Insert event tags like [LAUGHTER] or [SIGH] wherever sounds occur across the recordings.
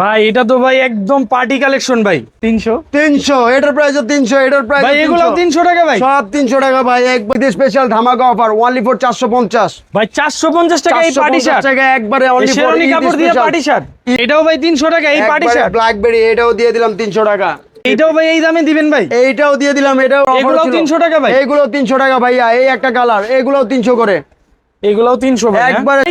ভাই এটা তো ভাই একদম পার্টি কালেকশন ভাই। তিনশো। তিনশো এটার প্রাইস তিনশো এটার প্রাইস এগুলো তিনশো। টাকা ভাই। সব তিনশো টাকা ভাই এক স্পেশাল ধামাকা অফার ওনলি ফর চারশো পঞ্চাশ। ভাই চারশো পঞ্চাশ টাকা এই পার্টি শার্ট টাকা একবারে কাপড় দিয়ে পার্টি শার্ট এটাও ভাই তিনশো টাকা এই পার্টি একবারে শার্ট ব্ল্যাকবেরি এটাও দিয়ে দিলাম তিনশো টাকা। এটাও ভাই এই দামে দিবেন ভাই। এইটাও দিয়ে দিলাম এটাও ছিল। 300 টাকা ভাই? এগুলো তিনশো টাকা ভাইয়া এই একটা কালার এগুলোও তিনশো করে। এগুলোও তিনশো ভাই হ্যাঁ? একবারে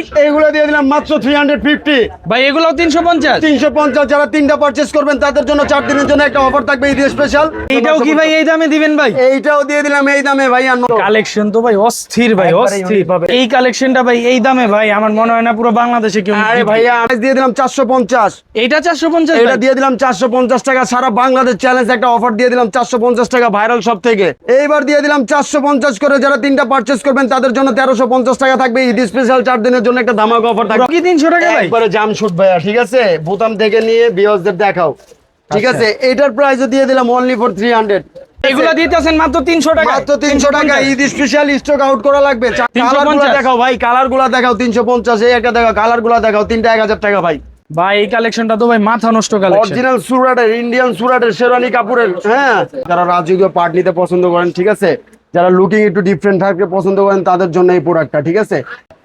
দিয়ে দিলাম মাত্র থ্রি হান্ড্রেড ফিফটি ভাই এগুলোও তিনশো পঞ্চাশ? তিনশো পঞ্চাশ যারা তিনটা করবেন তাদের জন্য চার দিনের জন্য একটা অফার থাকবে স্পেশাল এইটাও কি ভাই এই দামে দিবেন ভাই? এইটাও দিয়ে দিলাম এই দামে ভাইয়া কালেকশন তো ভাই অস্থির ভাই অস্থির। এই কালেকশনটা ভাই এই দামে ভাই আমার মনে হয় না পুরো বাংলাদেশে কেউ আরে। ভাইয়া আমি দিয়ে দিলাম চারশো পঞ্চাশ। এইটা চারশো পঞ্চাশ এটা দিয়ে দিলাম চারশো পঞ্চাশ টাকা সারা বাংলাদেশ চ্যালেঞ্জ একটা অফার দিয়ে দিলাম চারশো পঞ্চাশ টাকা ভাইরাল সব থেকে এইবার দিয়ে দিলাম চারশো পঞ্চাশ করে যারা তিনটা পারচেস করবেন তাদের জন্য তেরোশো পঞ্চাশ টাকা থাকবে ঈদ স্পেশাল চার দিনের জন্য একটা ধামাকা অফার থাকবে। কি তিনশো টাকা ভাই? একবারে জামশুট ভাইয়া ঠিক আছে? বোতাম থেকে নিয়ে বিয়সদের দেখাও। ঠিক আচ্ছা। আছে? এটার প্রাইসও দিয়ে দিলাম অনলি ফর থ্রি হান্ড্রেড এগুলো দিতেছেন মাত্র তিনশো টাকা মাত্র তিনশো টাকা ঈদ স্পেশাল স্টক আউট করা লাগবে। 350 দেখাও ভাই কালারগুলা দেখাও তিনশো পঞ্চাশ এই একটা দেখাও দেখাও তিনটা এক হাজার টাকা ভাই। ভাই এই কালেকশনটা তো ভাই মাথা নষ্ট কালেকশন অরিজিনাল সুরাটের ইন্ডিয়ান সুরাটের শেরওয়ানি কাপড়ের হ্যাঁ? যারা রাজকীয় পার্ট নিতে পছন্দ করেন ঠিক আছে? যারা লুকিং একটু ডিফারেন্ট থাকতে পছন্দ করেন তাদের জন্য এই প্রোডাক্টটা ঠিক আছে?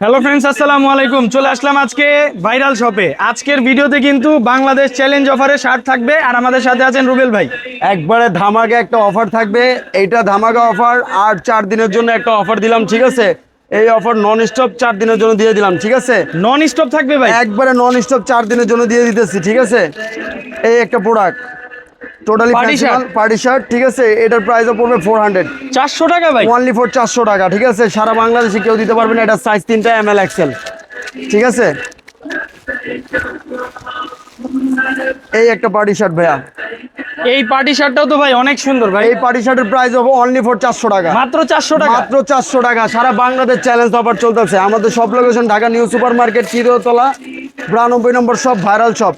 হ্যালো ফ্রেন্ডস আসসালামু আলাইকুম। চলে আসলাম আজকে ভাইরাল শপে আজকের ভিডিওতে কিন্তু বাংলাদেশ চ্যালেঞ্জ অফারে শার্ট থাকবে আর আমাদের সাথে আছেন রুবেল ভাই। একবারে ধামাকা একটা অফার থাকবে। এইটা ধামাকা অফার আর চার দিনের জন্য একটা অফার দিলাম ঠিক আছে? এই অফার নন স্টপ চার দিনের জন্য দিয়ে দিলাম ঠিক আছে? নন স্টপ থাকবে ভাই? একবারে নন স্টপ চার দিনের জন্য দিয়ে দিতেছি ঠিক আছে? এই একটা product totally shirt? Party shirt ঠিক আছে? এটার প্রাইসও পড়বে ফোর হান্ড্রেড চারশো টাকা ভাই। অনলি ফর চারশো টাকা ঠিক আছে? সারা বাংলাদেশে কেউ দিতে পারবে না এটা সাইজ তিনটা এম এল এক্সেল ঠিক আছে? এই একটা পার্টি শার্ট ভাইয়া। এই পার্টি শার্টটাও তো ভাই অনেক সুন্দর ভাই। এই পার্টি শার্টের প্রাইস হবে অনলি ফর চারশো টাকা। মাত্র চারশো টাকা। মাত্র চারশো টাকা। সারা বাংলাদেশ চ্যালেঞ্জ অফার চলতেছে। আমাদের সব location Dhaka new super market চিরতলা বিরানব্বই নম্বর সব ভাইরাল শপ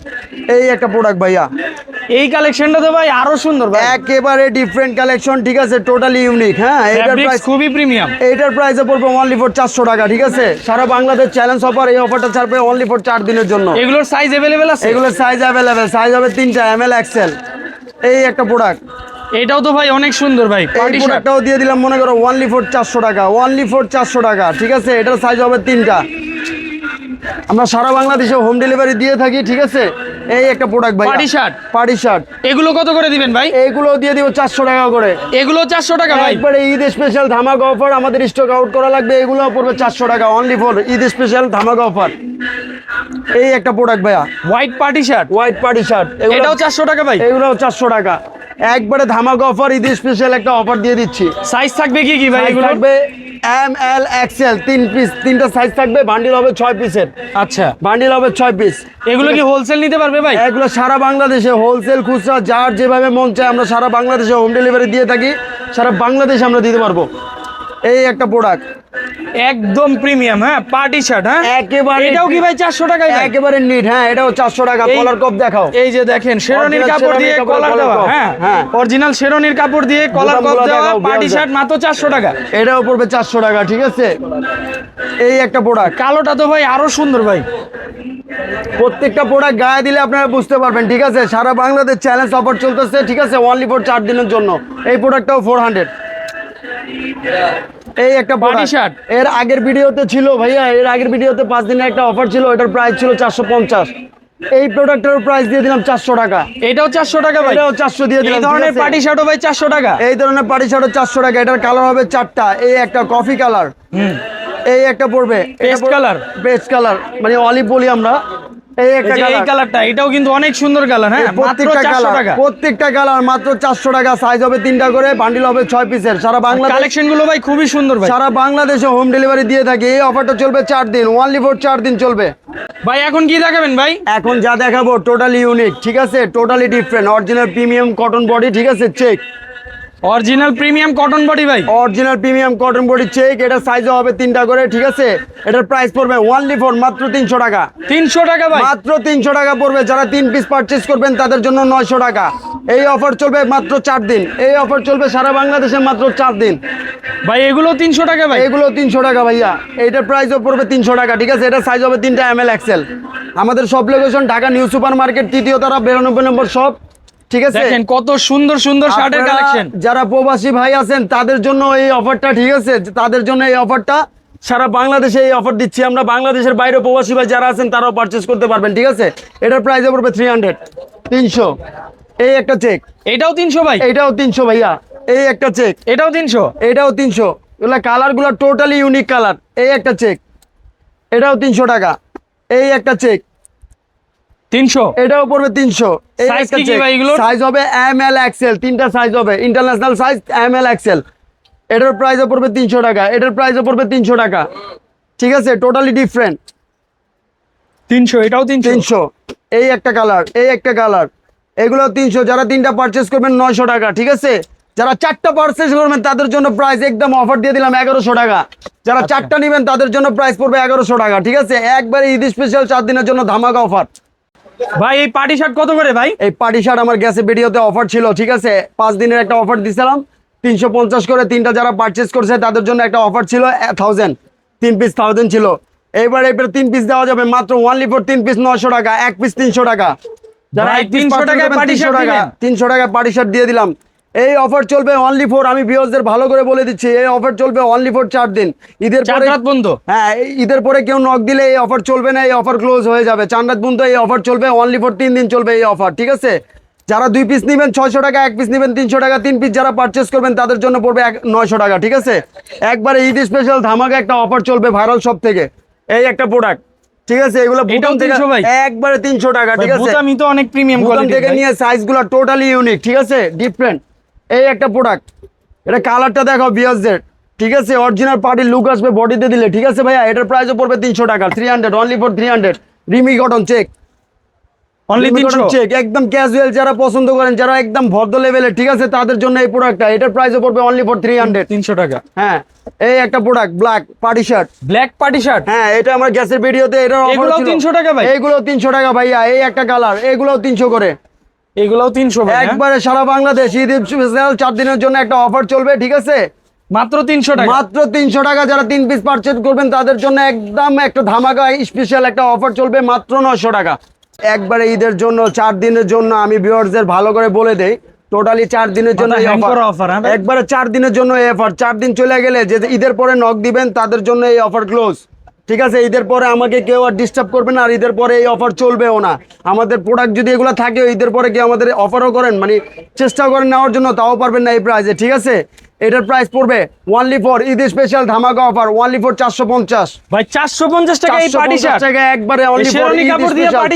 এই একটা প্রোডাক্ট ভাইয়া। এই কালেকশনটা তো ভাই আরও সুন্দর ভাই। একেবারে ডিফারেন্ট কালেকশন ঠিক আছে? টোটালি ইউনিক হ্যাঁ? এটার প্রাইস খুবই প্রিমিয়াম এইটার প্রাইসে পড়বে অনলি ফর চারশো টাকা ঠিক আছে? সারা বাংলাদেশ চ্যালেঞ্জ অফার এই অফারটা ছাড়বে অনলি ফর চার দিনের জন্য। এগুলোর সাইজ অ্যাভেলেবেল আছে? এগুলোর সাইজ অ্যাভেলেবেল সাইজ হবে তিনটা এম এল এক্সেল এই একটা প্রোডাক্ট এটাও তো ভাই অনেক সুন্দর ভাই এই পার্টি প্রোডাক্টটাও দিয়ে দিলাম মনে করো ওনলি ফর চারশো টাকা ওনলি ফর চারশো টাকা ঠিক আছে? এটার সাইজ হবে তিনটা। আমরা সারা বাংলাদেশে হোম ডেলিভারি দিয়ে থাকি ঠিক আছে? এই একটা প্রোডাক্ট ভাই Party shirt? Party shirt. এগুলো কত করে দিবেন ভাই? এইগুলো দিয়ে দিব চারশো টাকা করে। এগুলো চারশো টাকা ভাই। একবারে ঈদ স্পেশাল ধামাকা অফার আমাদের স্টক আউট করা লাগবে এগুলো পড়বে চারশো টাকা অনলি ফর ঈদ স্পেশাল ধামাকা অফার এই একটা প্রোডাক্ট ভাইয়া। White party shirt white party shirt এটাও চারশো টাকা ভাই। এগুলোও চারশো টাকা। একবারে ধামাকা অফার ঈদ স্পেশাল একটা অফার দিয়ে দিচ্ছি। সাইজ থাকবে কি কি ভাই এগুলো থাকবে এম এল এক্সেল তিন পিস তিনটা সাইজ থাকবে বান্ডিল হবে ছয় পিসের আচ্ছা। বান্ডিল হবে ছয় পিস এগুলো কি হোলসেল নিতে পারবে ভাই? এগুলো সারা বাংলাদেশে হোলসেল খুচরা যার যেভাবে মন চায় আমরা সারা বাংলাদেশে হোম ডেলিভারি দিয়ে থাকি সারা বাংলাদেশে আমরা দিতে পারব। এই একটা প্রোডাক্ট একদম প্রিমিয়াম হ্যাঁ? পার্টি শার্ট হ্যাঁ? একেবারে এটাও কি ভাই চারশো টাকায় একেবারে নিট হ্যাঁ এটাও চারশো টাকা। কলার কপ দেখাও। এই যে দেখেন শেরনির কাপড় দিয়ে কলার দেওয়া হ্যাঁ? হ্যাঁ। অরিজিনাল শেরনির কাপড় দিয়ে কলার কপ দেওয়া পার্টি। শার্ট মাত্র চারশো টাকা। এটাও পড়বে চারশো টাকা ঠিক আছে? এই একটা প্রোডাক্ট কালোটা তো ভাই আরও সুন্দর ভাই। প্রত্যেকটা প্রোডাক্ট গায়ে দিলে আপনারা বুঝতে পারবেন ঠিক আছে? সারা বাংলাদেশ চ্যালেঞ্জ অফার চলতেছে ঠিক আছে? অনলি ফর চার দিনের জন্য। এই প্রোডাক্টটাও ফোর হান্ড্রেড এই একটা Party শার্ট এর আগের ভিডিওতে ছিল ভাইয়া এর আগের ভিডিওতে পাঁচ দিনের একটা অফার ছিল এটার প্রাইস ছিল চারশো পঞ্চাশ। এই প্রোডাক্টের প্রাইস দিয়ে দিলাম চারশো টাকা। এটাও চারশো টাকা ভাই। এটাও চারশো দিয়ে দিলাম এই ধরনের পার্টি শার্টও ভাই চারশো টাকা। এই ধরনের পার্টি শার্টও চারশো টাকা এটার কালার হবে চারটা এই একটা কফি কালার হুম। এই একটা পড়বে Paste colour? পেস্ট কালার মানে অলিভ বলি আমরা। এই এই একটা যে এই কালার। কালারটা এটাও কিন্তু অনেক সুন্দর কালার হ্যাঁ? প্রত্যেকটা কালার প্রত্যেকটা কালার মাত্র চারশো টাকা সাইজ হবে তিনটা করে বান্ডিল হবে পিসের সারা বাংলাদেশ কালেকশনগুলো ভাই খুবই সুন্দর ভাই। সারা বাংলাদেশে হোম ডেলিভারি দিয়ে থাকি। এই অফারটা চলবে চার দিন ফর দিন চলবে। ভাই এখন কি দেখাবেন ভাই? এখন যা দেখাবো টোটালি ইউনিক ঠিক আছে? Totally different original premium cotton body ঠিক আছে? Check original premium cotton body ভাই। Original premium cotton body check এটা সাইজও হবে তিনটা করে ঠিক আছে? এটার প্রাইস পড়বে ওনলি ফর মাত্র তিনশো টাকা। তিনশো টাকা ভাই। মাত্র তিনশো টাকা পড়বে যারা তিন পিস পারচেস করবেন তাদের জন্য নয়শো টাকা। এই অফার চলবে মাত্র চার দিন। এই অফার চলবে সারা বাংলাদেশে মাত্র চার দিন। ভাই এগুলো তিনশো টাকা ভাই। এগুলো তিনশো টাকা ভাইয়া। এইটার প্রাইসও পড়বে তিনশো টাকা ঠিক আছে? এটা সাইজ হবে তিনটা এম এল এক্সেল আমাদের সব location Dhaka new super market তৃতীয় তারা বিরানব্বই নম্বর সব ঠিক আছে? দেখেন কত সুন্দর সুন্দর শার্টের কালেকশন যারা প্রবাসী ভাই আছেন তাদের জন্য এই অফারটা ঠিক আছে? তাদের জন্য এই অফারটা সারা বাংলাদেশে এই অফার দিচ্ছি। আমরা বাংলাদেশের বাইরে প্রবাসী ভাই যারা আছেন তারাও পারচেস করতে পারবেন ঠিক আছে? এটার প্রাইস পড়বে থ্রি হান্ড্রেড তিনশো। এই একটা চেক এটাও তিনশো ভাই? এটাও তিনশো ভাইয়া। এই একটা চেক এটাও তিনশো? এটাও তিনশো। এগুলো কালারগুলো টোটালি ইউনিক কালার এই একটা চেক এটাও তিনশো টাকা। এই একটা চেক তিনশো? এটাও পড়বে তিনশো। এই Size কি কি ভাই এগুলোর? সাইজ হবে এম এল এক্সেল তিনটা সাইজ হবে। International size M L XL এটার প্রাইসও পড়বে তিনশো টাকা। এটার প্রাইসও পড়বে তিনশো টাকা। ঠিক আছে? টোটালি ডিফারেন্ট তিনশো এটাও তিনশো? তিনশো। এই একটা কালার এই একটা কালার এগুলো যারা তিনটা পারচেস করবেন নয়শো টাকা ঠিক আছে? যারা চারটা পারচেস করবেন তাদের জন্য প্রাইস একদম অফার দিয়ে দিলাম এগারোশো টাকা। যারা আচ্ছা। চারটা নেবেন তাদের জন্য প্রাইস পড়বে এগারোশো টাকা ঠিক আছে? একবারে ঈদ স্পেশাল চার দিনের জন্য ধামাকা অফার ভাই এই পার্টি শার্ট কত করে ভাই? এই পার্টি শার্ট আমার গ্যাসে ভিডিওতে অফার ছিল ঠিক আছে? পাঁচ দিনের একটা অফার দিছিলাম। তিনশো পঞ্চাশ করে তিনটা যারা পারচেস করছে তাদের জন্য একটা অফার ছিল থাউজেন্ড তিন পিস থাউজেন্ড ছিল। এইবার এবার তিন পিস দেওয়া যাবে মাত্র ওয়ানলি ফোর তিন পিস নশো টাকা এক পিস তিনশো টাকা। যারা ভাই, এক piece 300 purchase টাকায় করবেন, party 300 shirt টাকা তিনশো টাকা পার্টি শার্ট দিয়ে দিলাম। এই অফার চলবে অনলি ফোর আমি ভিউয়ার্সদের ভালো করে বলে দিচ্ছি এই অফার চলবে অনলি ফোর চার দিন। ঈদের পরে বন্ধ? হ্যাঁ ঈদের পরে কেউ নক দিলে এই অফার চলবে না এই অফার ক্লোজ হয়ে যাবে। চান্দাত পর্যন্ত এই অফার চলবে অনলি ফর তিন দিন চলবে এই অফার ঠিক আছে? যারা দুই পিস নেবেন ছয়শো টাকা এক পিস নেবেন তিনশো টাকা তিন পিস যারা পারচেস করবেন তাদের জন্য পড়বে এক নয়শো টাকা ঠিক আছে? একবারে ঈদ স্পেশাল ধামাকা একটা অফার চলবে ভাইরাল সব থেকে। এই একটা প্রোডাক্ট ঠিক আছে? এগুলো থেকে 300 একবারে তিনশো টাকা ঠিক আছে? বুতামি তো অনেক প্রিমিয়াম কোয়ালিটি থেকে নিয়ে সাইজগুলো টোটালি ইউনিক ঠিক আছে? ডিফারেন্ট এই একটা প্রোডাক্ট এটা কালারটা দেখো বিয়াসদের ঠিক আছে? অরিজিনাল পার্টির লুক আসবে বডিতে দিলে। ঠিক আছে ভাইয়া? এটার প্রাইসও পড়বে তিনশো টাকা। Three hundred only for three hundred Rimi cotton check only তিনশো? চেক একদম ক্যাজুয়াল যারা পছন্দ করেন যারা একদম ভদ্র লেভেলের ঠিক আছে? তাদের জন্য এই প্রোডাক্টটা এটার প্রাইসও পড়বে অনলি ফর থ্রি হান্ড্রেড তিনশো টাকা। হ্যাঁ। এই একটা product black party shirt black party shirt হ্যাঁ এটা আমার গ্যাসের ভিডিওতে এটা 300 টাকা ভাই? এইগুলো তিনশো টাকা ভাইয়া। এই একটা কালার এগুলোও তিনশো করে। এগুলোও তিনশো হ্যাঁ? একবারে সারা বাংলাদেশ ঈদ স্পেশাল চার দিনের জন্য একটা অফার চলবে ঠিক আছে? মাত্র তিনশো টাকা? মাত্র তিনশো টাকা যারা তিন পিস পারচেজ করবেন তাদের জন্য একদম একটা ধামাকা স্পেশাল একটা অফার চলবে মাত্র নশো টাকা। একবারে ঈদের জন্য চার দিনের জন্য আমি ভিউয়ার্সদের ভালো করে বলে দেই টোটালি চার দিনের জন্য হ্যাঁ? একবারে চার দিনের জন্য এই অফার চার দিন চলে গেলে যে ঈদের পরে নক দিবেন তাদের জন্য এই অফার ক্লোজ ঠিক আছে ঈদের পরে আমাকে কেউ আর ডিস্টার্ব করবে না আর ঈদের পরে এই অফার চলবেও না। আমাদের প্রোডাক্ট যদি এগুলো থাকে ঈদের পরে কেউ আমাদের অফারও করেন মানে চেষ্টা করেন নেওয়ার জন্য তাও পারবেন না এই প্রাইসে ঠিক আছে? এটার প্রাইস পড়বে ওয়ানলি ফর ঈদ স্পেশাল ধামাকা অফার ওয়ানলি ফর চারশো পঞ্চাশ। ভাই চারশো পঞ্চাশ টাকা এই পার্টি 450 শার্ট টাকা একবারে ঈদ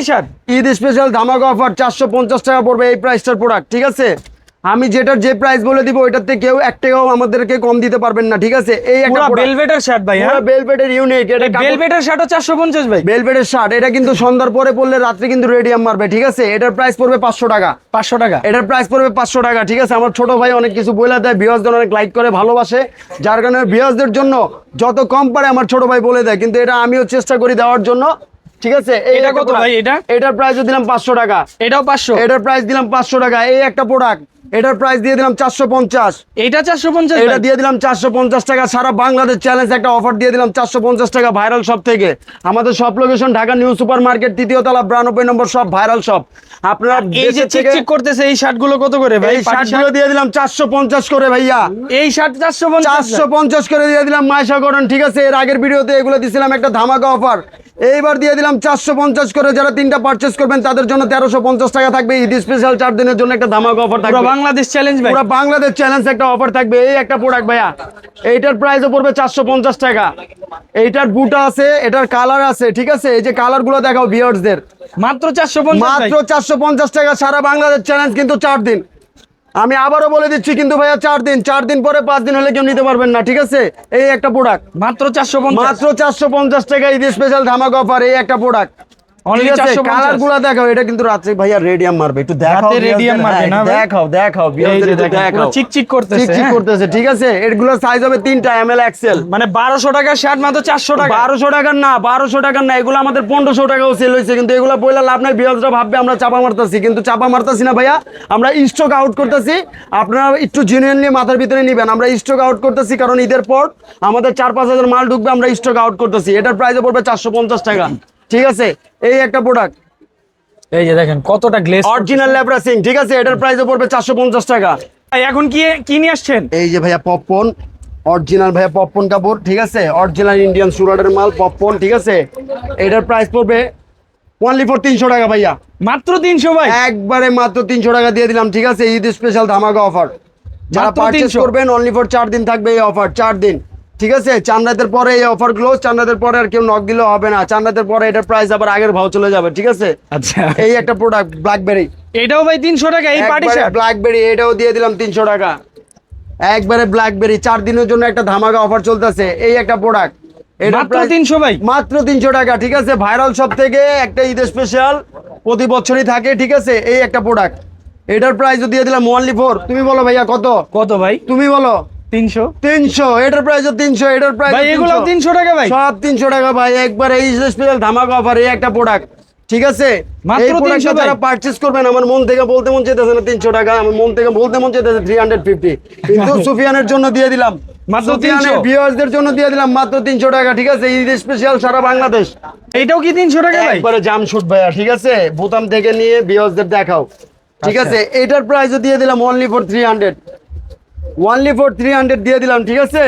shirt। ঈদ স্পেশাল ধামাকা অফার চারশো পঞ্চাশ টাকা পড়বে এই প্রাইসটার প্রোডাক্ট ঠিক আছে? আমি যেটার যে প্রাইস বলে দিব ওইটার থেকে কেউ এক টাকাও আমাদেরকে কম দিতে পারবেন না ঠিক আছে? এই একটা পুরো ভেলভেটের শার্ট ভাই হ্যাঁ? বেলভেটের ইউনিক এটা ভেলভেটের শার্টও চারশো পঞ্চাশ ভাই। বেলভেটের শার্ট এটা কিন্তু সন্ধ্যার পরে পড়লে রাত্রে কিন্তু রেডিয়াম মারবে ঠিক আছে? এটার প্রাইস পড়বে পাঁচশো টাকা। পাঁচশো টাকা। এটার প্রাইস পড়বে পাঁচশো টাকা ঠিক আছে? আমার ছোট ভাই অনেক কিছু বলে দেয় বিয়াসদের অনেক লাইক করে ভালোবাসে। যার কারণে বিয়াসদের জন্য যত কম পারে আমার ছোট ভাই বলে দেয় কিন্তু এটা আমিও চেষ্টা করি দেওয়ার জন্য ঠিক আছে? এটা কত ভাই এটা? এটার প্রাইস দিলাম পাঁচশো টাকা। এটাও পাঁচশো। এটার প্রাইস দিলাম পাঁচশো টাকা। এই একটা প্রোডাক্ট এটার প্রাইস দিয়ে দিলাম চারশো পঞ্চাশ। এটা চারশো পঞ্চাশ এটা দিয়ে দিলাম চারশো পঞ্চাশ টাকা। সারা বাংলাদেশ চ্যালেঞ্জ একটা অফার দিয়ে দিলাম চারশো পঞ্চাশ টাকা ভাইরাল শপ থেকে। আমাদের সব location Dhaka new super market তৃতীয় তলা বিরানব্বই নম্বর সব ভাইরাল শপ আপনারা এই যে চেক করতেছে এই শার্টগুলো কত করে ভাই? এই শার্টগুলো দিয়ে দিলাম চারশো পঞ্চাশ করে ভাইয়া। এই শার্ট চারশো চারশো পঞ্চাশ করে দিয়ে দিলাম মাইশা গঠন ঠিক আছে? এর আগের ভিডিওতে এগুলো দিছিলাম একটা ধামাকা অফার এইবার দিয়ে দিলাম চারশো পঞ্চাশ করে। যারা তিনটা পারচেস করবেন তাদের জন্য তেরোশো পঞ্চাশ টাকা থাকবে। ঈদ স্পেশাল চার দিনের জন্য একটা ধামাকা অফার থাকবে। বাংলাদেশ চ্যালেঞ্জ পুরো বাংলাদেশ চ্যালেঞ্জ একটা অফার থাকবে। এই একটা প্রোডাক্ট ভাইয়া এইটার প্রাইসও পড়বে চারশো পঞ্চাশ টাকা। এইটার বুটা আছে এটার কালার আছে ঠিক আছে? এই যে কালারগুলো দেখাও বিয়ার্সদের মাত্র চারশো মাত্র চারশো পঞ্চাশ টাকা সারা বাংলাদেশ চ্যালেঞ্জ কিন্তু চার দিন। আমি আবারও বলে দিচ্ছি কিন্তু ভাইয়া চার দিন চার দিন পরে পাঁচ দিন হলে কেউ নিতে পারবেন না ঠিক আছে? এই একটা প্রোডাক্ট মাত্র চারশো মাত্র চারশো পঞ্চাশ টাকা ঈদ স্পেশাল ধামাক অফার এই একটা প্রোডাক্ট Only ঠিক আছে 450 কালার দেখাও এটা কিন্তু রাত্রে ভাইয়া রেডিয়াম মারবে একটু দেখাও রাতে মারবে না দেখাও দেখাও এই বিয়ারদের যে একটু দেখেন পুরো দেখাও চিকচিক করতেছে চিকচিক? করতেছে ঠিক আছে? এগুলোর সাইজ হবে তিনটা এম এক্সেল মানে বারোশো টাকার শার্ট মাত্র চারশো টাকা। বারোশো টাকার না বারোশো টাকার না এগুলো আমাদের পনেরোশো টাকাও সেল হয়েছে কিন্তু এগুলো বইলে লাভ নাই বিয়াজরা ভাববে আমরা চাপা মারতেছি কিন্তু চাপা মারতেছি না ভাইয়া আমরা স্টক আউট করতেছি। আপনারা একটু জেনুইনলি মাথার ভিতরে নিবেন আমরা স্টক আউট করতেছি কারণ ঈদের পর আমাদের চার পাঁচ হাজার মাল ঢুকবে আমরা স্টক আউট করতেছি। এটার প্রাইসে পড়বে চারশো পঞ্চাশ টাকা। ঠিক আছে এই একটা প্রোডাক্ট এই যে দেখেন কতটা গ্লেস অরিজিনাল ল্যাব্রাসিং ঠিক আছে এটার প্রাইসে পড়বে চারশো পঞ্চাশ টাকা। এখন কি কি নিয়ে আসছেন? এই যে ভাইয়া পপকর্ন অরিজিনাল ভাইয়া পপকর্ন কাপড় ঠিক আছে অরিজিনাল ইন্ডিয়ান সুরাটের মাল পপকর্ন ঠিক আছে এটার প্রাইস পড়বে ওনলি ফর তিনশো টাকা ভাইয়া। মাত্র তিনশো ভাই? একবারে মাত্র তিনশো টাকা দিয়ে দিলাম ঠিক আছে ঈদ স্পেশাল ধামাকা অফার যারা পারচেস করবেন অনলি ফর চার দিন থাকবে এই অফার চার দিন। ঠিক আছে? চান্দাতের পরে এই অফার ক্লোজ চান্দাতের পরে আর কেউ নক দিলেও হবে না। চান্দাতের পরে এটার প্রাইস আবার আগের ভাও চলে যাবে ঠিক আছে? আচ্ছা। এই একটা প্রোডাক্ট ব্ল্যাকবেরি এটাও ভাই তিনশো টাকা এই পার্টি ব্ল্যাকবেরি এটাও দিয়ে দিলাম তিনশো টাকা। একবারে ব্ল্যাকবেরি চার দিনের জন্য একটা ধামাকা অফার চলতেছে। এই একটা প্রোডাক্ট মাত্র তিনশো ভাই। মাত্র তিনশো টাকা ঠিক আছে? ভাইরাল সব থেকে একটা ঈদ স্পেশাল প্রতি বছরই থাকে ঠিক আছে? এই একটা প্রোডাক্ট এটার প্রাইসও দিয়ে দিলাম ওনলি ফোর তুমি বলো ভাইয়া কত? কত ভাই? তুমি বলো। তিনশো? তিনশো এটার তিনশো এটার প্রাইস এগুলো তিনশো। টাকা ভাই। সব তিনশো টাকা ভাই একবার এই স্পেশাল ধামাকা অফার এই একটা প্রোডাক্ট ঠিক আছে? মাত্র এই প্রোডাক্টটা 300 ভাই। যারা পারচেজ করবেন আমার মন থেকে বলতে মন চেতেছে না তিনশো টাকা আমার মন থেকে বলতে মন চেতেছে থ্রি হান্ড্রেড ফিফটি কিন্তু [LAUGHS] সুফিয়ানের জন্য দিয়ে দিলাম। মাত্র সুফিয়ানের 300 ভিউয়ার্সদের জন্য দিয়ে দিলাম মাত্র তিনশো টাকা ঠিক আছে? ঈদ স্পেশাল সারা বাংলাদেশ। এইটাও কি তিনশো টাকা একবারে জামশুট ভাইয়া ঠিক আছে? বোতাম থেকে নিয়ে ভিউয়ার্সদের দেখাও। ঠিক আচ্ছা। আছে? এটার প্রাইসও দিয়ে দিলাম only for three hundred only for three hundred দিয়ে দিলাম ঠিক আছে?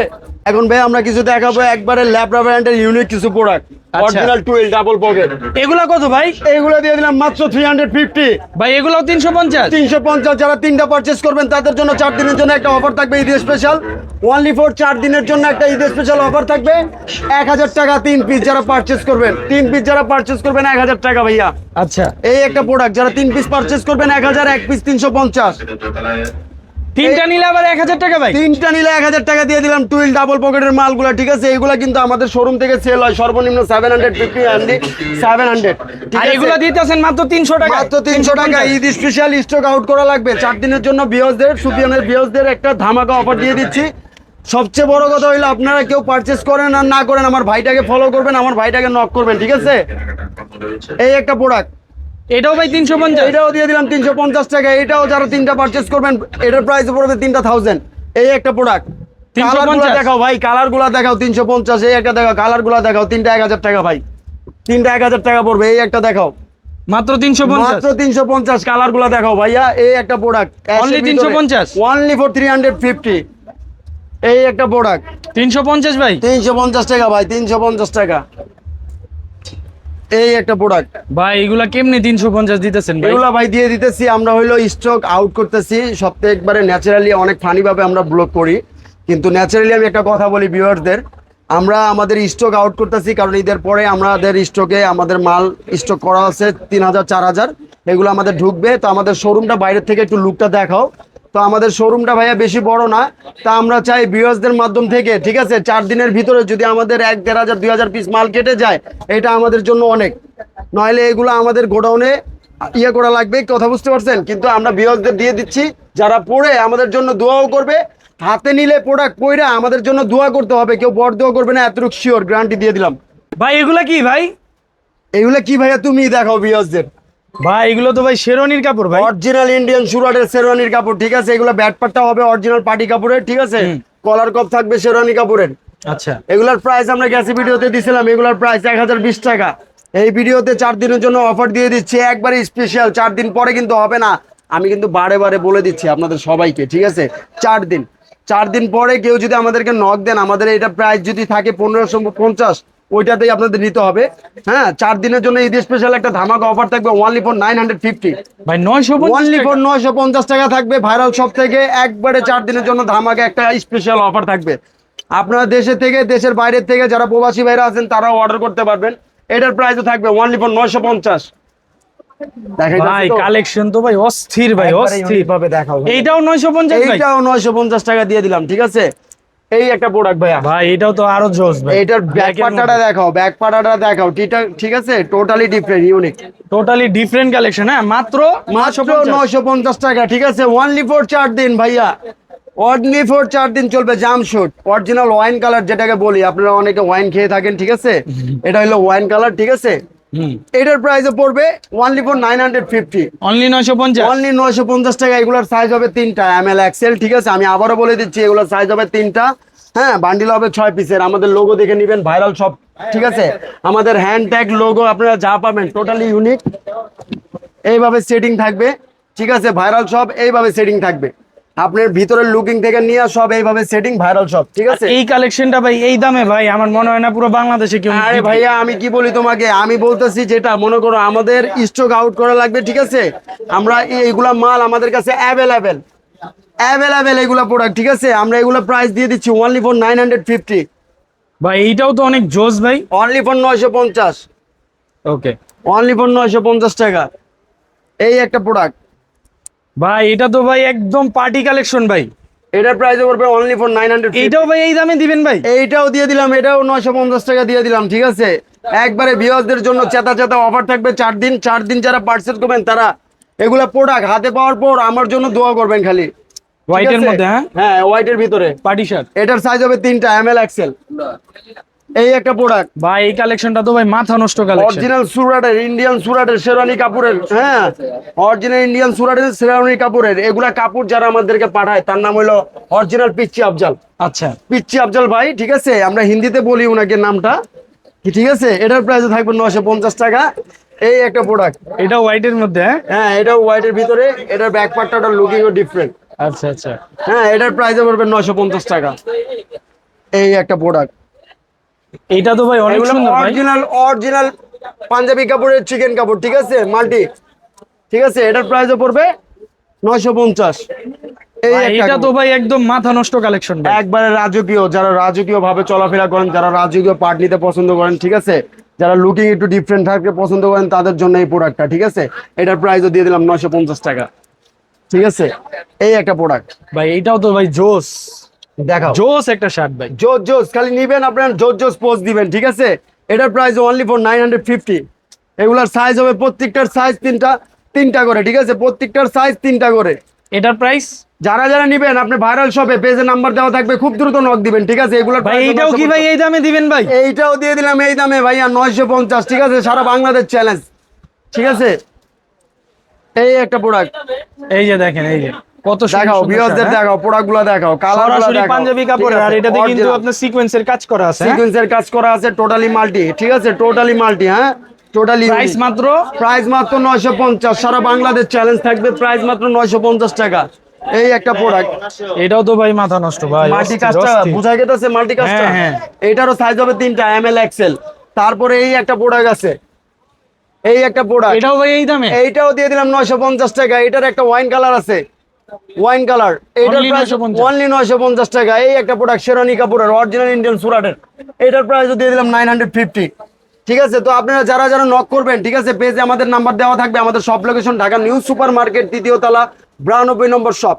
এখন ভাই আমরা কিছু দেখাবো একবারে ল্যাবরা ব্র্যান্ডের ইউনিক কিছু product. Original twill double pocket এগুলা কত ভাই? এইগুলো দিয়ে দিলাম মাত্র থ্রি হান্ড্রেড ফিফটি ভাই এগুলাও তিনশো পঞ্চাশ। তিনশো পঞ্চাশ যারা তিনটা পারচেস করবেন তাদের জন্য চার দিনের জন্য একটা অফার থাকবে ঈদ স্পেশাল অনলি ফর চার দিনের জন্য একটা ঈদ স্পেশাল অফার থাকবে। এক হাজার টাকা তিন পিস যারা পারচেস করবেন তিন পিস যারা পারচেস করবেন এক হাজার টাকা ভাইয়া। আচ্ছা। এই একটা প্রোডাক্ট যারা তিন পিস পারচেস করবেন এক হাজার এক পিস তিনশো পঞ্চাশ। তিনটা নিলে আবার এক হাজার টাকা ভাই। তিনটা নিলে এক হাজার টাকা দিয়ে দিলাম টুইল ডাবল পকেটের মালগুলো ঠিক আছে? এগুলো কিন্তু আমাদের শোরুম থেকে সেল হয়। সর্বনিম্ন seven hundred fifty seven hundred আর এগুলো দিতেছেন মাত্র তিনশো টাকা মাত্র তিনশো টাকা ঈদ স্পেশাল স্টক আউট করা লাগবে। চার দিনের জন্য বিয়সদের সুপিয়ানের বিয়সদের একটা ধামাকা অফার দিয়ে দিচ্ছি। সবচেয়ে বড় কথা হইল আপনারা কেউ পারচেস করেন আর না করেন আমার ভাইটাকে ফলো করবেন আমার ভাইটাকে নক করবেন ঠিক আছে? এই একটা প্রোডাক্ট এটাও ভাই তিনশো পঞ্চাশ। এটাও দিয়ে দিলাম তিনশো পঞ্চাশ টাকা। এটাও যারা তিনটা পারচেস করবেন এটার প্রাইস পড়বে তিনটা থাউজেন্ড এই একটা প্রোডাক্ট 350 দেখাও ভাই কালারগুলা দেখাও তিনশো পঞ্চাশ এই একটা দেখাও তিনটা এক হাজার টাকা ভাই। তিনটা এক হাজার টাকা পড়বে এই একটা দেখাও। মাত্র তিনশো পঞ্চাশ। মাত্র তিনশো পঞ্চাশ কালারগুলা দেখাও ভাইয়া এই একটা product Only 350? Only for three hundred fifty এই একটা প্রোডাক্ট তিনশো পঞ্চাশ ভাই। তিনশো পঞ্চাশ টাকা ভাই তিনশো পঞ্চাশ টাকা। এই একটা প্রোডাক্ট ভাই এগুলা কেমনি তিনশো পঞ্চাশ দিতেছেন ভাই? এগুলা ভাই দিয়ে দিতেছি আমরা হইল স্টক আউট করতেছি। সপ্তাহে একবারে ন্যাচারালি অনেক ফানি ভাবে আমরা ব্লক করি। কিন্তু ন্যাচারালি আমি একটা কথা বলি ভিউয়ারদের আমরা আমাদের স্টক আউট করতেছি কারণ ঈদের পরে আমাদের স্টকে আমাদের মাল স্টক করা আছে তিন হাজার চার হাজার। এগুলো আমাদের ঢুকবে। তো আমাদের শোরুমটা বাইরের থেকে একটু লুকটা দেখাও। তো আমাদের শোরুমটা ভাইয়া বেশি বড় না তা আমরা চাই ভিউয়ার্সদের মাধ্যম থেকে ঠিক আছে? চার দিনের ভিতরে যদি আমাদের এক দেড় হাজার দুই হাজার পিস মাল কেটে যায় এটা আমাদের জন্য অনেক। নইলে এগুলো আমাদের গোডাউনে ইয়ে করা লাগবে কথা বুঝতে পারছেন? কিন্তু আমরা বিহকদের দিয়ে দিচ্ছি যারা পড়ে আমাদের জন্য দোয়াও করবে হাতে নিলে প্রোডাক্ট পইরা আমাদের জন্য দোয়া করতে হবে কেউ বড় দোয়া করবে না এতটুকু শিওর গ্যারান্টি দিয়ে দিলাম। ভাই এগুলা কি ভাই? এগুলো কি ভাইয়া? তুমি দেখাও বিহসদের ভাই এগুলো তো ভাই শেরনির কাপড় ভাই। অরিজিনাল ইন্ডিয়ান সুরাটের শেরওয়ানির কাপড় ঠিক আছে? এগুলো ব্যাট পাটটা হবে অরিজিনাল পার্টি কাপড়ের ঠিক আছে। কলার কপ থাকবে শেরওয়ানি কাপড়ের। আচ্ছা। এগুলার প্রাইস আমরা গেছে ভিডিওতে দিছিলাম এগুলার প্রাইস এক হাজার বিশ টাকা। এই ভিডিওতে চার দিনের জন্য অফার দিয়ে দিচ্ছি একবারে স্পেশাল চার দিন পরে কিন্তু হবে না। আমি কিন্তু বারে বারে বলে দিচ্ছি আপনাদের সবাইকে ঠিক আছে? চার দিন। চার দিন পরে কেউ যদি আমাদেরকে নক দেন আমাদের এটা প্রাইস যদি থাকে পনেরোশো পঞ্চাশ ওইটাতেই আপনাদের নিতে হবে। হ্যাঁ চার দিনের জন্য ঈদ স্পেশাল একটা ধামাকা অফার থাকবে only for nine hundred fifty ভাই নয়শো ওনলি ফর নয়শো পঞ্চাশ টাকা থাকবে ভাইরাল সব থেকে। একবারে চার দিনের জন্য ধামাকা একটা স্পেশাল অফার থাকবে। আপনারা দেশে থেকে দেশের বাইরের থেকে যারা প্রবাসী ভাইরা আছেন তারাও অর্ডার করতে পারবেন। এটার প্রাইসও থাকবে ওনলি ফর নয়শো পঞ্চাশ। ভাই কালেকশন তো ভাই অস্থির ভাই অস্থির। ভাবে দেখাও এইটাও নয়শো পঞ্চাশ ভাই। এইটাও নয়শো পঞ্চাশ টাকা দিয়ে দিলাম ঠিক আছে? এই একটা প্রোডাক্ট ভাইয়া। ভাই এটাও তো আরও জোস ভাই। এইটার ব্যাক পাটাটা দেখাও ব্যাক পাটাটা দেখাও। ঠিক- ঠিক আছে? Totally different unique totally different collection হ্যাঁ? মাত্র মাত্র 950 নয়শো পঞ্চাশ টাকা ঠিক আছে? ওয়ানলি ফোর চার দিন ভাইয়া। অনলি ফোর চার দিন চলবে জাম শুট অরিজিনাল ওয়াইন কালার যেটাকে বলি আপনারা অনেকে ওয়াইন খেয়ে থাকেন ঠিক আছে? এটা হলো ওয়াইন কালার ঠিক আছে? এটার প্রাইসে পড়বে only for nine hundred fifty only 950 only নয়শো পঞ্চাশ টাকা এগুলোর সাইজ হবে তিনটা এম এল এক্সেল ঠিক আছে? আমি আবারও বলে দিচ্ছি এগুলোর সাইজ হবে তিনটা। হ্যাঁ বান্ডিল হবে ছয় পিসের আমাদের লোগো দেখে নেবেন ভাইরাল সব ঠিক আছে? আমাদের হ্যান্ড ট্যাগ লোগো আপনারা যা পাবেন টোটালি ইউনিক এইভাবে সেটিং থাকবে ঠিক আছে? ভাইরাল সব এইভাবে সেটিং থাকবে। আপনার ভিতরের লুকিং থেকে নিয়ে সব এইভাবে সেটিং ভাইরাল সব ঠিক আছে? এই কালেকশনটা ভাই এই দামে ভাই আমার মনে হয় না পুরো বাংলাদেশে কেউ আরে ভাইয়া আমি কি বলি তোমাকে? আমি বলতেছি যেটা মনে করো আমাদের স্টক আউট করা লাগবে ঠিক আছে? আমরা এই- এইগুলা মাল আমাদের কাছে অ্যাভেলেবেল অ্যাভেলেবেল এগুলা প্রোডাক্ট ঠিক আছে? আমরা এগুলো প্রাইস দিয়ে দিচ্ছি only for nine hundred fifty ভাই এইটাও তো অনেক জোস ভাই। অনলি ফর নয়শো পঞ্চাশ। ওকে অনলি ফর নয়শো পঞ্চাশ টাকা। এই একটা প্রোডাক্ট ভাই এটা তো ভাই একদম পার্টি কালেকশন ভাই। এটার প্রাইস পড়বে অনলি ফর নাইন হান্ড্রেড এইটাও ভাই এই দামে দিবেন ভাই। এইটাও দিয়ে দিলাম এটাও নয়শো পঞ্চাশ টাকা দিয়ে দিলাম ঠিক আছে? একবারে ভিউয়ারদের জন্য চেতা চেতা অফার থাকবে চার দিন চার দিন যারা পার্সেল করবেন তারা এগুলা প্রোডাক্ট হাতে পাওয়ার পর আমার জন্য দোয়া করবেন খালি। হোয়াইটের মধ্যে হ্যাঁ? হ্যাঁ হোয়াইটের ভিতরে। পার্টি শার্ট এটার সাইজ হবে তিনটা এম এল এক্সেল এই একটা প্রোডাক্ট ভাই এই কালেকশনটা তো ভাই মাথা নষ্ট কালেকশন অরিজিনাল সুরাটের ইন্ডিয়ান সুরাটের শেরওয়ানি কাপড়ের হ্যাঁ? অরিজিনাল ইন্ডিয়ান সুরাটের শেরওয়ানি কাপড়ের এগুলা কাপড় যারা আমাদেরকে পাঠায় তার নাম হলো অরিজিনাল পিচ্চি আফজাল আচ্ছা। পিচ্চি আফজাল ভাই ঠিক আছে? আমরা হিন্দিতে বলি ওনাকে নামটা। ঠিক আছে? এটার প্রাইস থাকবে নশো পঞ্চাশ টাকা। এই একটা প্রোডাক্ট এটা হোয়াইটের মধ্যে হ্যাঁ? হ্যাঁ এটা হোয়াইটের ভিতরে। এটার ব্যাক পার্টটা ওটা লুকিংও ডিফারেন্ট আচ্ছা আচ্ছা। হ্যাঁ এটার প্রাইস পড়বে নশো পঞ্চাশ টাকা। এই একটা প্রোডাক্ট এইটা তো ভাই অনেক সুন্দর ভাই। অরিজিনাল অরিজিনাল পাঞ্জাবি কাপড়ের চিকেন কাপড় ঠিক আছে? মাল্টি ঠিক আছে? এটার প্রাইস পড়বে নয়শো পঞ্চাশ। এই ভাই, একটা এটা তো ভাই একদম মাথা নষ্ট কালেকশন ভাই। একবারে রাজকীয় যারা রাজকীয় ভাবে চলাফেরা করেন যারা রাজকীয় পার্ট নিতে পছন্দ করেন ঠিক আছে? যারা লুকিং একটু ডিফারেন্ট থাকতে পছন্দ করেন তাদের জন্য এই প্রোডাক্টটা ঠিক আছে? এটার প্রাইসও দিয়ে দিলাম নয়শো পঞ্চাশ টাকা ঠিক আছে? এই একটা প্রোডাক্ট ভাই এইটাও তো ভাই জোস। দেখাও। জোস একটা শার্ট ভাই। জোস জোস খালি নিবেন আপনার জোস জোস পোস্ট দিবেন ঠিক আছে? এটার price only for nine hundred fifty এগুলার সাইজ হবে প্রত্যেকটার সাইজ তিনটা তিনটা করে ঠিক আছে? প্রত্যেকটার সাইজ তিনটা করে। এটার প্রাইস যারা যারা নিবেন আপনি ভাইরাল শপে পেজে নাম্বার দেওয়া থাকবে খুব দ্রুত নক দিবেন ঠিক আছে? এগুলোর ভাই এইটাও কি 950 ভাই এই দামে দিবেন ভাই? এইটাও দিয়ে দিলাম এই দামে ভাইয়া নয়শো পঞ্চাশ ঠিক আছে? সারা বাংলাদেশ চ্যালেঞ্জ ঠিক আছে? এই একটা প্রোডাক্ট এই যে দেখেন এই যে। কত দেখাও ভিউয়ারদের হ্যাঁ? দেখাও প্রোডাক্টগুলো দেখাও পাঞ্জাবি কাপড়ের আর এটাতে কিন্তু আপনার সিকোয়েন্সের কাজ করা আছে হ্যাঁ? সিকোয়েন্সের কাজ করা আছে টোটালি মাল্টি ঠিক আছে টোটালি মাল্টি হ্যাঁ? টোটালি প্রাইস মাত্র? প্রাইস মাত্র নয়শো পঞ্চাশ সারা বাংলাদেশ চ্যালেঞ্জ থাকবে প্রাইস মাত্র নয়শো পঞ্চাশ টাকা। এই একটা প্রোডাক্ট এটাও তো ভাই মাথা নষ্ট ভাই মাল্টি। বুঝা গেছে মাল্টি হ্যাঁ, হ্যাঁ। সাইজ হবে তিনটা এম এল এক্সেল তারপরে এই একটা প্রোডাক্ট আছে। এই একটা প্রোডাক্ট এটাও ভাই এই দামে? এইটাও দিয়ে দিলাম নয়শো পঞ্চাশ টাকা এটার একটা ওয়াইন কালার আছে। ওয়াইন কালার এটার প্রাইস অনলি নয়শো পঞ্চাশ। টাকা। এই একটা প্রোডাক্ট শেরানি কাপুরের অরিজিনাল ইন্ডিয়ান সুরাটের এটার প্রাইস দিয়ে দিলাম নাইন হান্ড্রেড ফিফটি ঠিক আছে? তো আপনারা যারা যারা নক করবেন ঠিক আছে? পেজে আমাদের নাম্বার দেওয়া থাকবে আমাদের সব location Dhaka new super market দ্বিতীয় তলা বিরানব্বই নম্বর শপ